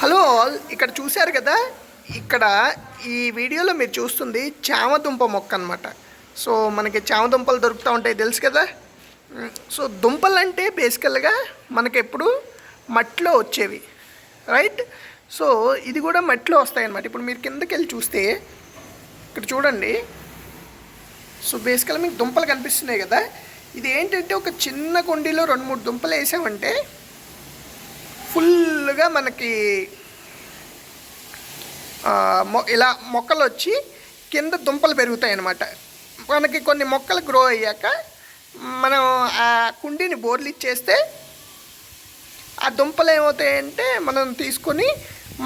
Hello all ఇక్కడ చూశారు కదా? ఇక్కడ ఈ వీడియోలో మీరు చూస్తుంది చామదుంప మొక్క అనమాట సో మనకి చామదుంపలు దొరుకుతూ ఉంటాయి తెలుసు కదా? సో దుంపలు అంటే బేసికల్గా మనకి ఎప్పుడు మట్టిలో వచ్చేవి. రైట్? సో ఇది కూడా మట్టిలో వస్తాయన్నమాట ఇప్పుడు మీరు కిందకి వెళ్ళి చూస్తే ఇక్కడ చూడండి. సో బేసికల్గా మీకు దుంపలు కనిపిస్తున్నాయి కదా? ఇది ఏంటంటే ఒక చిన్న కుండీలో రెండు మూడు దుంపలు వేసామంటే ఫుల్గా మనకి మొ ఇలా మొక్కలు వచ్చి కింద దుంపలు పెరుగుతాయి అన్నమాట మనకి కొన్ని మొక్కలు గ్రో అయ్యాక మనం ఆ కుండీని బోర్లు ఇచ్చేస్తే ఆ దుంపలు ఏమవుతాయంటే మనం తీసుకొని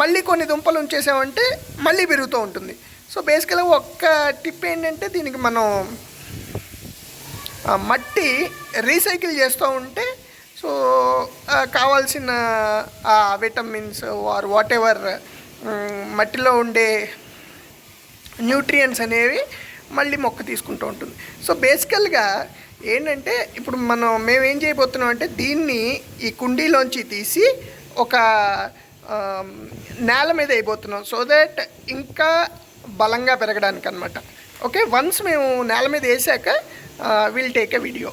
మళ్ళీ కొన్ని దుంపలు ఉంచేసామంటే మళ్ళీ పెరుగుతూ ఉంటుంది. సో బేసికల్గా ఒక్క టిప్ ఏంటంటే దీనికి మనం మట్టి రీసైకిల్ చేస్తూ ఉంటే సో కావాల్సిన ఆ విటమిన్స్ ఆర్ వాట్ ఎవర్ మట్టిలో ఉండే న్యూట్రియంట్స్ అనేవి మళ్ళీ మొక్క తీసుకుంటూ ఉంటుంది. సో బేసికల్గా ఏంటంటే ఇప్పుడు మనం మేము ఏం చేయబోతున్నాం అంటే దీన్ని ఈ కుండీలోంచి తీసి ఒక నేల మీద అయిపోతున్నాం సో దట్ ఇంకా బలంగా పెరగడానికి అనమాట ఓకే వన్స్ మేము నేల మీద వేసాక విల్ టేక్ ఎ వీడియో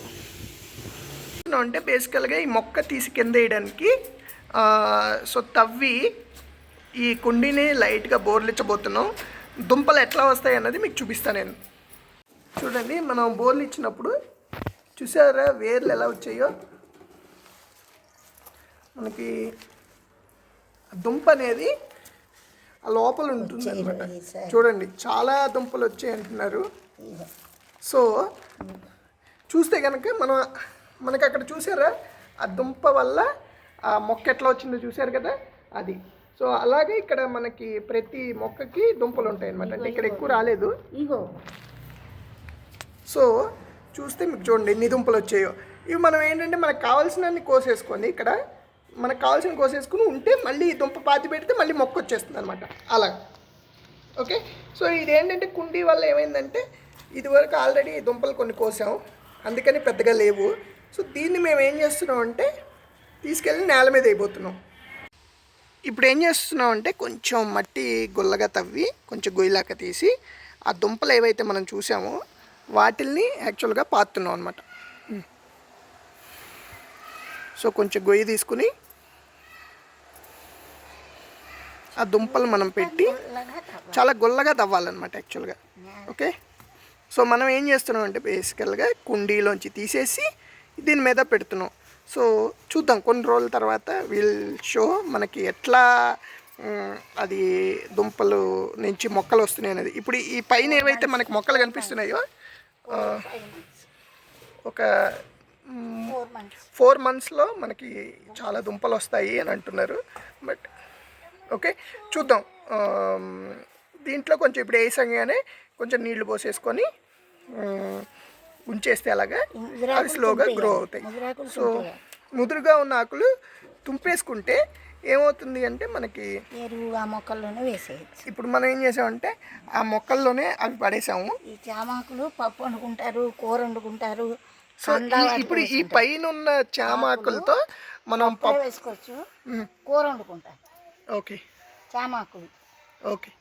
అంటే బేసికల్గా ఈ మొక్క తీసి కింద వేయడానికి సో తవ్వి ఈ కుండీని లైట్గా బోర్లిచ్చబోతున్నాం. దుంపలు ఎట్లా వస్తాయి అన్నది మీకు చూపిస్తాను నేను. చూడండి మనం బోర్లు ఇచ్చినప్పుడు చూసారా వేర్లు ఎలా వచ్చాయో? మనకి దుంప అనేది ఆ లోపల ఉంటుంది అనమాట చూడండి చాలా దుంపలు వచ్చాయి అంటున్నారు. సో చూస్తే కనుక మనం మనకి అక్కడ చూసారా? ఆ దుంప వల్ల ఆ మొక్క ఎట్లా వచ్చిందో చూసారు కదా? అది. సో అలాగే ఇక్కడ మనకి ప్రతి మొక్కకి దుంపలు ఉంటాయి అనమాట అంటే ఇక్కడ ఎక్కువ రాలేదు. ఇగో. సో చూస్తే మీకు చూడండి ఎన్ని దుంపలు వచ్చాయో. ఇవి మనం ఏంటంటే మనకు కావాల్సినన్ని కోసేసుకొని ఇక్కడ మనకు కావాల్సిన కోసేసుకుని ఉంటే మళ్ళీ దుంప పాతి పెడితే మళ్ళీ మొక్క వచ్చేస్తుంది అనమాట అలా. ఓకే? సో ఇదేంటంటే కుండీ వల్ల ఏమైందంటే ఇదివరకు ఆల్రెడీ దుంపలు కొన్ని కోసాం. అందుకని పెద్దగా లేవు. సో దీన్ని మేము ఏం చేస్తున్నాం అంటే తీసుకెళ్ళి నేల మీద అయిపోతున్నాం ఇప్పుడు ఏం చేస్తున్నాం అంటే కొంచెం మట్టి గుల్లగా తవ్వి కొంచెం గొయ్యిలాక తీసి ఆ దుంపలు ఏవైతే మనం చూసామో వాటిల్ని యాక్చువల్గా పాతున్నాం అనమాట సో కొంచెం గొయ్యి తీసుకుని ఆ దుంపలు మనం పెట్టి చాలా గొల్లగా తవ్వాలన్నమాట యాక్చువల్గా. ఓకే? సో మనం ఏం చేస్తున్నాం అంటే బేసికల్గా కుండీలోంచి తీసేసి దీని మీద పెడుతున్నాం. సో చూద్దాం. కొన్ని రోజుల తర్వాత విల్ షో మనకి ఎట్లా అది దుంపలు నుంచి మొక్కలు వస్తున్నాయి అనేది. ఇప్పుడు ఈ పైన ఏవైతే మనకి మొక్కలు కనిపిస్తున్నాయో ఒక ఫోర్ మంత్స్ ఫోర్ మంత్స్లో మనకి చాలా దుంపలు వస్తాయి అని అంటున్నారు. But okay. చూద్దాం. దీంట్లో కొంచెం ఇప్పుడు వేసంగానే కొంచెం నీళ్ళు పోసేసుకొని ఉంచేస్తే అలాగా అవి స్లోగా గ్రో అవుతాయి. సో ముదురుగా ఉన్న ఆకులు తుంపేసుకుంటే ఏమవుతుంది అంటే మనకి ఎరువు ఆ మొక్కల్లోనే వేసేయచ్చు. ఇప్పుడు మనం ఏం చేసామంటే ఆ మొక్కల్లోనే అవి పడేసాము. ఈ చామాకులు పప్పు వండుకుంటారు కూర వండుకుంటారు సో ఇప్పుడు ఈ పైన ఉన్న చామాకులతో మనం పప్పు పప్పు వేసుకోవచ్చు కూర వండుకుంటారు. ఓకే. చామాకులు. ఓకే.